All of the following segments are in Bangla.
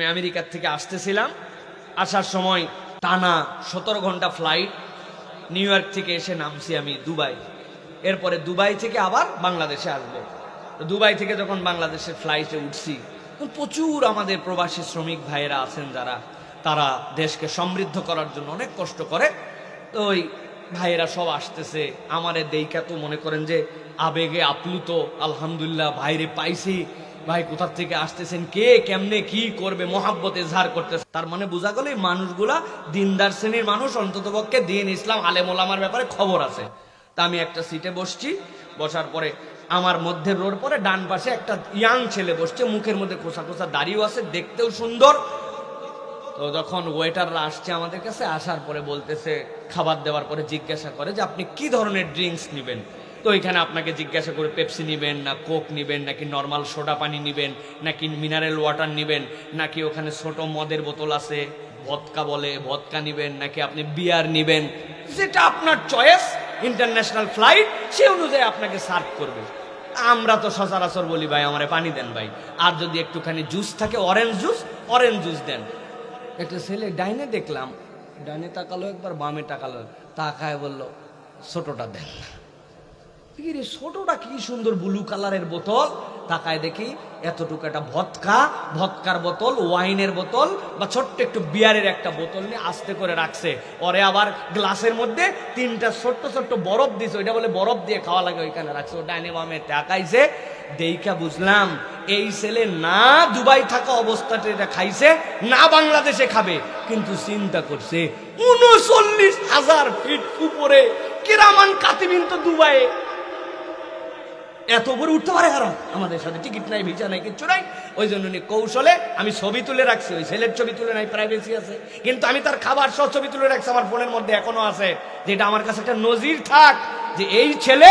আমি আমেরিকার থেকে আসতেছিলাম। আসার সময় টানা সতেরো ঘণ্টা ফ্লাইট নিউ ইয়র্ক থেকে এসে নামছি আমি দুবাই। এরপরে দুবাই থেকে আবার বাংলাদেশে আসব। দুবাই থেকে যখন বাংলাদেশের ফ্লাইটে উঠছি প্রচুর আমাদের প্রবাসী শ্রমিক ভাইয়েরা আছেন যারা, তারা দেশকে সমৃদ্ধ করার জন্য অনেক কষ্ট করে। তো ওই ভাইয়েরা সব আসতেছে। আমারে দেইকা তো মনে করেন যে আবেগে আপ্লুত, আলহামদুলিল্লাহ, ভাইরে পাইছি। ভাই কোথার থেকে আসতেছেন? কে কেমনে কি করবে? মহাব্বত এজহার করতেছে। তার মানে বোঝা গেল এই মানুষগুলা দিনদার শ্রেণির মানুষ অন্তত পক্ষে দিন ইসলাম আলেম ওলামার ব্যাপারে খবর আছে। তা আমি একটা সিটে বসছি, বসার পরে আমার মধ্যে রোড পরে ডান পাশে একটা ইয়াং ছেলে বসছে, মুখের মধ্যে খোসা খোসা দাড়িও আছে, দেখতেও সুন্দর। তো যখন ওয়েটাররা আসছে আমাদের কাছে, আসার পরে বলতেছে, খাবার দেওয়ার পরে জিজ্ঞাসা করে যে, আপনি কি ধরনের ড্রিঙ্কস নেবেন? তো এখানে আপনাকে জিজ্ঞাসা করে পেপসি নেবেন, না কোক নেবেন, নাকি নর্মাল সোডা পানি নেবেন, নাকি মিনারেল ওয়াটার নেবেন, নাকি ওখানে ছোট মদের বোতল আছে, ভদকা বলে, ভদকা নেবেন, নাকি আপনি বিয়ার নেবেন, যেটা আপনার চয়েস, ইন্টারন্যাশনাল ফ্লাইট, সে অনুযায়ী আপনাকে সার্ভ করবে। আমরা তো সচরাচর বলি, ভাই, আমারে পানি দেন, ভাই। আর যদি একটুখানি জুস থাকে, অরেঞ্জ জুস অরেঞ্জ জুস দেন। একটা ছেলে ডাইনে দেখলাম, ডাইনে তাকালো, একবার বামে তাকালো, তাকায় বলল, ছোটটা দেন কি রে ছোটটা কি সুন্দর ব্লু কালারের বোতল? তাকায় দেখি এতটুকু একটা ভদকা ভদকার বোতল, ওয়াইনের বোতল বা ছোট্ট একটু বিয়ারের একটা বোতল নিয়ে আস্তে করে রাখছে। ওরে আবার গ্লাসের মধ্যে তিনটা ছোট্ট ছোট্ট বরফ দিছে, ওইটা বলে বরফ দিয়ে খাওয়া লাগে ওইখানে রাখছে। ও ডাইনে বামে তাকাইছে দেইকা বুঝলাম এই ছেলে না দুবাই থাকা অবস্থাতে এটা খাইছে, না বাংলাদেশে খাবে, কিন্তু চিন্তা করছে, উনচল্লিশ হাজার ফিট উপরে কেরামান কাতিবিন তো দুবাইয়ে। এত উপরে উঠতে পারে হারাম। আমাদের সাথে টিকিট নাই, ভিসা নাই, কিচ্ছু নাই। ওই জন্য উনি কৌশলে আমি ছবি তুলে রাখছি। ওই ছেলের ছবি তুলে নাই প্রাইভেসি আছে। কিন্তু আমি তার খাবার সহ ছবি তুলে রাখছি, আমার ফোনের মধ্যে এখনও আছে। যেটা আমার কাছে একটা নজির থাক যে এই ছেলে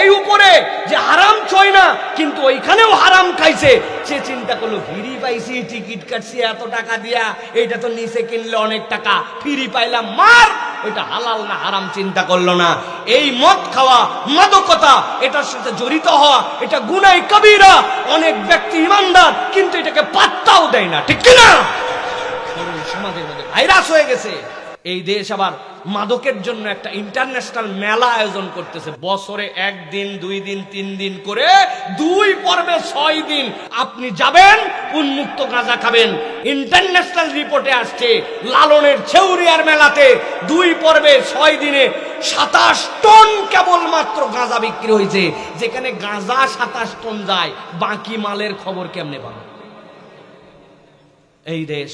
এই উপরে যে হারাম ছয় না, কিন্তু ওইখানেও হারাম খাইছে। সে চিন্তা করল, ফ্রি পাইছি, টিকিট কাটছি, এত টাকা দিয়া, এইটা তো নিচে কিনলে অনেক টাকা। ফিরি পাইলাম, মার! ওইটা হালাল না হারাম চিন্তা করল না। এই মদ খাওয়া মাদকতা এটার সাথে জড়িত হওয়া এটা গুনাই কবিরা। অনেক ব্যক্তি ইমানদার কিন্তু এটাকে পাত্তাও দেয় না। ঠিক কিনা? সমাজের মধ্যে ভাইরাস হয়ে গেছে। এই দেশ আবার মাদকের জন্য একটা ইন্টারন্যাশনাল মেলা আয়োজন করতেছে। বছরে একদিন, দুই দিন, তিন দিন করে দুই পর্বে ছয় দিন আপনি যাবেন, উন্মুক্ত গাঁজা খাবেন। ইন্টারন্যাশনাল রিপোর্টে আসছে, লালনের ছেউরিয়ার মেলাতে দুই পর্বে ছয় দিনে সাতাশ টন কেবলমাত্র গাঁজা বিক্রি হয়েছে। যেখানে গাঁজা সাতাশ টন যায়, বাকি মালের খবর কেমনে পাবে? এই দেশ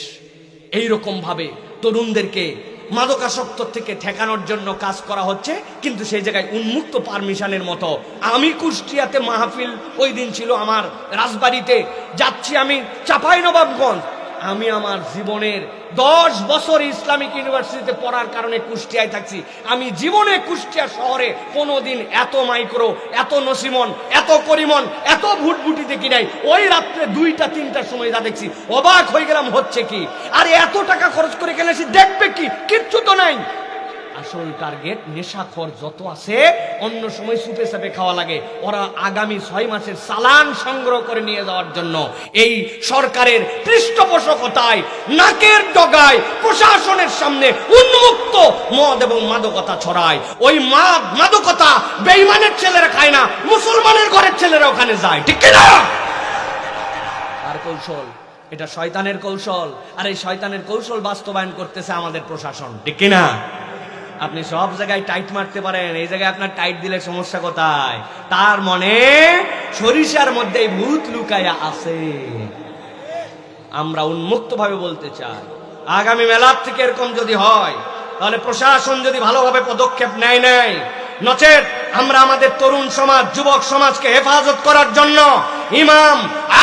এই রকম ভাবে তরুণদেরকে মাদকাসক্ত থেকে ঠেকানোর জন্য কাজ করা হচ্ছে, কিন্তু সেই জায়গায় উন্মুক্ত পারমিশনের মতো। আমি কুষ্টিয়াতে মাহফিল, ওই দিন ছিল আমার রাজবাড়িতে। যাচ্ছি আমি চাপাই নবাবগঞ্জ আমি আমার জীবনের দশ বছর ইসলামিক ইউনিভার্সিটিতে পড়ার কারণে কুষ্টিয়ায় থাকছি। আমি জীবনে কুষ্টিয়া শহরে কোনো দিন এত মাইক্রো, এত নসিমন, এত করিমন, এত ভুটভুটি দেখি নাই। ওই রাত্রে দুইটা, তিনটার সময় যা দেখছি, অবাক হয়ে গেলাম, হচ্ছে কি? আর এত টাকা খরচ করে গেলে সে দেখবে কি? কিচ্ছু তো নাই। আসল টার্গেট নেশাখর যত আছে, অন্য সময় সুপে সাপে খাওয়া লাগে। ওরা আগামী ছয় মাসের চালান সংগ্রহ করে নিয়ে যাওয়ার জন্য এই সরকারের পৃষ্ঠপোষকতায়, নাকের ডগায়, প্রশাসনের সামনে উন্মুক্ত মদ এবং মাদকতা ছড়ায়। ওই মাদ, মাদকতা বেইমানের ছেলেরা খায় না, মুসলমানের ঘরের ছেলেরা ওখানে যায়। ঠিক কিনা? আর কৌশল? এটা শয়তানের কৌশল। আর এই শয়তানের কৌশল বাস্তবায়ন করতেছে আমাদের প্রশাসন। ঠিক কিনা? আপনি সব জায়গায় টাইট মারতে পারেন, এই জায়গায় আপনার টাইট দিলে সমস্যা কোথায়? তার মনে সরিষার মধ্যে ভূত লুকাইয়া আছে। আমরা উন্মুক্ত ভাবে বলতে চাই, আগামী মেলার থেকে এরকম যদি হয়, তাহলে প্রশাসন যদি ভালোভাবে পদক্ষেপ নেয় নেয় নচেত আমরা আমাদের তরুণ সমাজ, যুবক সমাজকে হেফাজত করার জন্য ইমাম,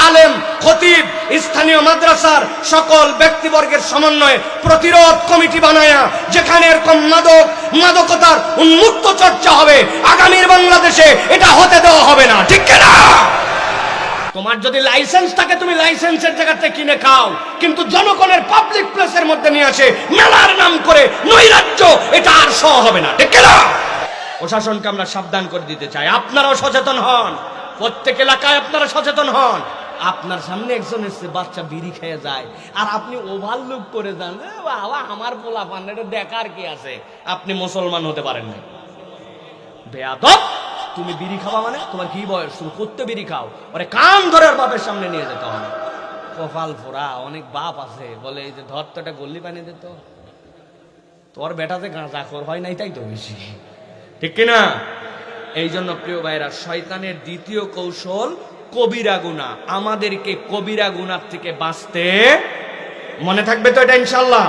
আলেম, খতিব, স্থানীয় মাদ্রাসার সকল ব্যক্তিবর্গের সমন্বয়ে প্রতিরোধ কমিটি বানায়া, যেখানে এরকম মাদক, মাদকতার উন্মুক্ত চর্চা হবে, আগামীর বাংলাদেশে এটা হতে দেওয়া হবে না, ঠিক না তোমার যদি লাইসেন্স থাকে, তুমি লাইসেন্সের জায়গাতে কিনে খাও, কিন্তু জনগণের পাবলিক প্লেসের মধ্যে নিয়ে আসে, মেলার নাম করে নৈরাজ্য, এটা আর সহ হবে না, ঠিক না প্রশাসনকে আমরা সাবধান করে দিতে চাই। আপনারাও সচেতন হন। প্রত্যেক এলাকায় আপনারা সচেতন হন। আপনার সামনে একজন এসছে বাচ্চা বিড়ি খেয়ে যায়। আর আপনি ওভারলুক করে যান। বাবা, আমার পোলা পান এটা দেখার কি আছে? আপনি মুসলমান হতে পারেন না বেয়াদব! তুমি বিড়ি খাওয়া মানে? তোমার কি বয়স? তুমি করতে বিড়ি খাও। ওরে কান ধরে বাপের সামনে নিয়ে যেতে হবে। কপাল ফোরা অনেক বাপ আছে। বলে, এই যে ধর তো একটা গল্লি বানিয়ে দিত তোর বেটাতে গাঁজা খোর হয় নাই, তাই তো বেশি। ঠিক কিনা? এই জন্য প্রিয় ভাইরা, শয়তানের দ্বিতীয় কৌশল কবিরা গুণা। আমাদেরকে কবিরা গুণার থেকে বাঁচতে মনে থাকবে তো এটা ইনশাল্লাহ